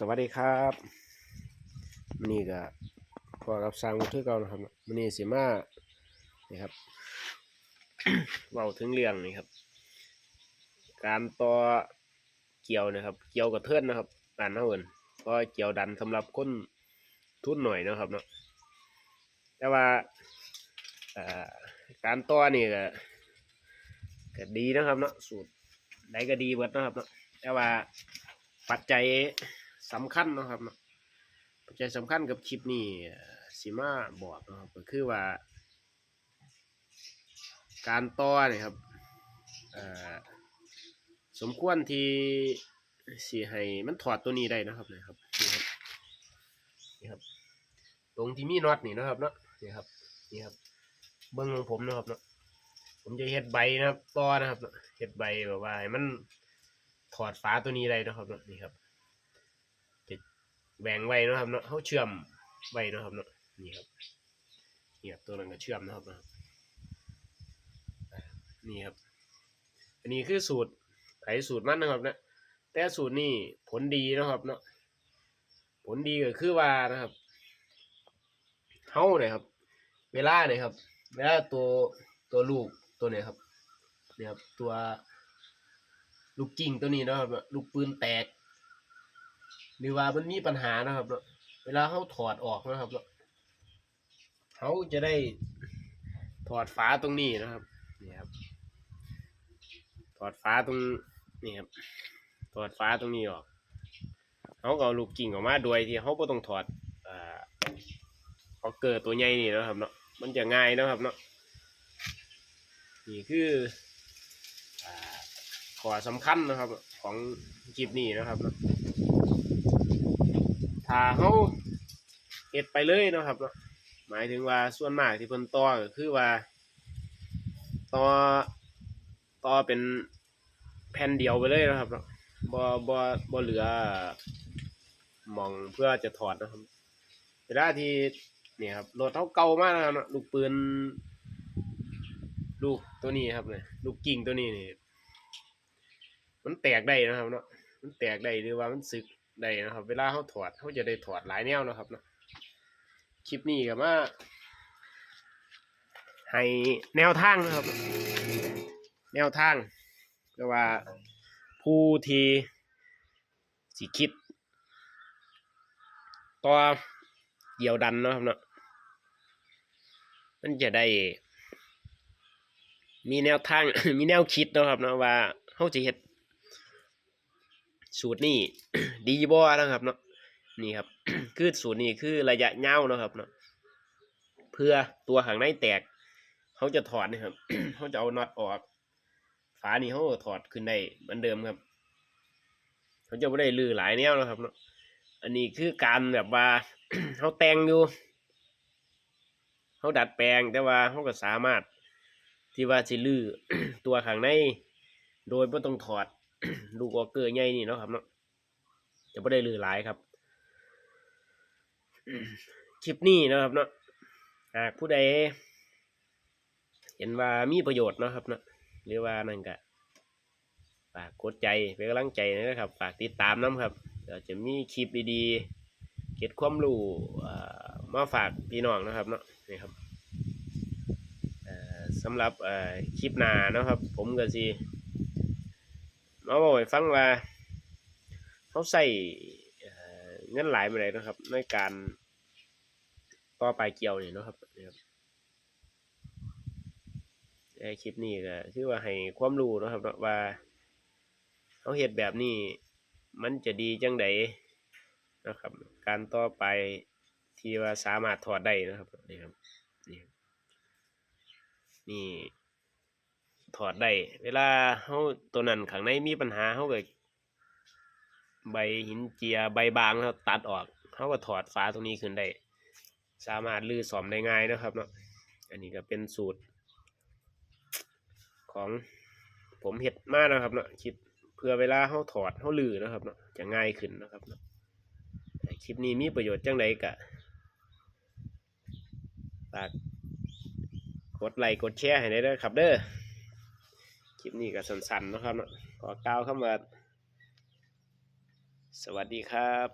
สวัสดีครับมันนี่ก็พอกับสร้างวุฒิเก่านะครับมันนี่สิมานี่ครับเว้าถึงเรื่องนี่ครับ การต่อเกี่ยวนะครับ เกี่ยวกับเทิร์นนะครับอ่านเท่าเอินก็เกี่ยวดันสำหรับคนทุนหน่อยนะครับเนาะแต่ว่าการต่อนี่ก็ก็ดีนะครับเนาะสูตรใดก็ดีเบิดนะครับเนาะแต่ว่าปัจจัย สำคัญเนาะครับปัจจัยสำคัญกับคลิปนี้สิมาบอกนะครับก็คือว่า การต่อเนี่ยครับสมควรที่สิให้มันถอดตัวนี้ได้นะครับนะครับนี่ครับรบตรงที่มีน็อตนี่นะครับเนาะนี่ครับนี่ครับ เบิ้องของผมนะครับเนาะผมจะเฮ็ดใบนะครับต่อนะครับเนาะเฮ็ดใบแบบว่าให้มันถอดฝาตัวนี้ได้นะครับเนาะนี่ครับ แบ่งไว้นะครับเนาะเขาเชื่อมไว้นะครับเนาะนี่ครับนี่ครับตัวนั้นก็เชื่อมนะครับเนาะนี่ครับ อันนี้คือสูตรไขสูตรมันนะครับเนะแต่สูตรนี้ผลดีนะครับเนาะผลดีก็คือว่านะครับเฮาเนี่ยครับ เวลาเนี่ยครับ เวลาตัวตัวลูกตัวเนี่ยครับเนี่ยครับตัวลูกกิ่งตัวนี้นะครับ ลูกปืนแตก หรือว่ามันมีปัญหานะครับเนาะเวลาเขาถอดออกนะครับเนาะเขาจะได้ถอดฝาตรงนี้นะครับนี่ครับ ถอดฝาตรงนี่ครับถอดฝาตรงนี้ออกเขาก็เอาลูกกิ่งออกมาโดยที่เขาไม่ต้องถอดอ่าเขาเกิดตัวใหญ่นี่นะครับเนาะมันจะง่ายนะครับเนาะนี่คืออ่าขอสำคัญนะครับ ของคลิปนี้นะครับเนาะ ถ้าเขาเฮ็ดไปเลยนะครับเนาะหมายถึงว่าส่วนมากที่เพิ่นต่อก็คือว่าต่อต่อเป็นแผ่นเดียวไปเลยนะครับเนาะบ่บ่บ่เหลือมองเพื่อจะถอดนะครับเวลาที่เนี่ยครับรถเขาเก่ามากนะครับลูกปืนลูกตัวนี้ครับเนี่ยลูกกิ่งตัวนี้นี่มันแตกได้นะครับเนาะมันแตกได้หรือว่ามันสึก ได้นะครับ เวลาเขาถอดเขาจะได้ถอดหลายแนวนะครับเนาะคลิปนี้ก็มาให้แนวทางนะครับ แนวทางก็ว่าผู้ที่สิคิดต่อเกี่ยวดันนะครับเนาะมันจะได้ มีแนวทาง มีแนวคิดนะครับเนาะว่าเขาจะเฮ็ด สูตรนี้ดีบ่นะครับเนาะนี่ครับ คือสูตรนี้คือระยะยาวเนาะครับเนาะเพื่อตัวข้างในแตกเขาจะถอดนะครับเขาจะเอาน็อตออก ฝานี่เขาถอดขึ้นได้เหมือนเดิมครับเขาจะไม่ได้ลือหลายแนวนะครับเนาะอันนี้คือการแบบว่าเขาแต่งอยู่เขาดัดแปลงแต่ว่าเขาก็สามารถที่ว่าสิลือตัวข้างในโดยไม่ต้องถอด ลูกวอเกอร์ใหญ่นี่เนาะครับเนาะจะไม่ได้ลือหลายครับ คลิปนี้นะครับเนาะหากผู้ใด เห็นว่ามีประโยชน์เนาะครับเนาะหรือว่านั่นก็ฝากกดใจเป็นกำลังใจนะครับ ฝากติดตามน้ำครับเดี๋ยวจะมีคลิปดีๆเก็บความรู้เอ่อมาฝากพี่น้องนะครับเนาะนี่ครับอ่อสำหรับอ่อคลิปหน้านะครับ ผมก็สิ มาบอกให้ฟังว่าเขาใส่เอ่อเงินหลายไปเลยนะครับ ในการต่อปลายเกี่ยวนี่เนะครับนี่ครับในคลิปนี้ก็คือว่าให้ความรู้นะครับว่าเขาเฮ็ดแบบนี้ มันจะดีจังไดนะครับ การต่อไปที่ว่าสามารถถอดได้นะครับนี่ครับนี่ครับนี่ ถอดได้เวลาเขาตัวนั้นข้างในมีปัญหาเขาก็ใบหินเจียใบบางเขาตัดออกเขาก็ถอดฝาตรงนี้ขึ้นได้ สามารถลื้อสอมได้ง่ายนะครับเนาะอันนี้ก็เป็นสูตร ของผมเห็ดมากนะครับเนาะคิดเพื่อเวลาเขาถอดเขาลื้อนะครับเนาะจะง่ายขึ้นนะครับเนาะคลิปนี้มีประโยชน์จังไดกะฝากกดไลค์กดแชร์ให้ได้ด้วยครับเด้อ คลิปนี้ก็สั้นๆนะครับนะขอกล่าวคำว่าสวัสดีครับ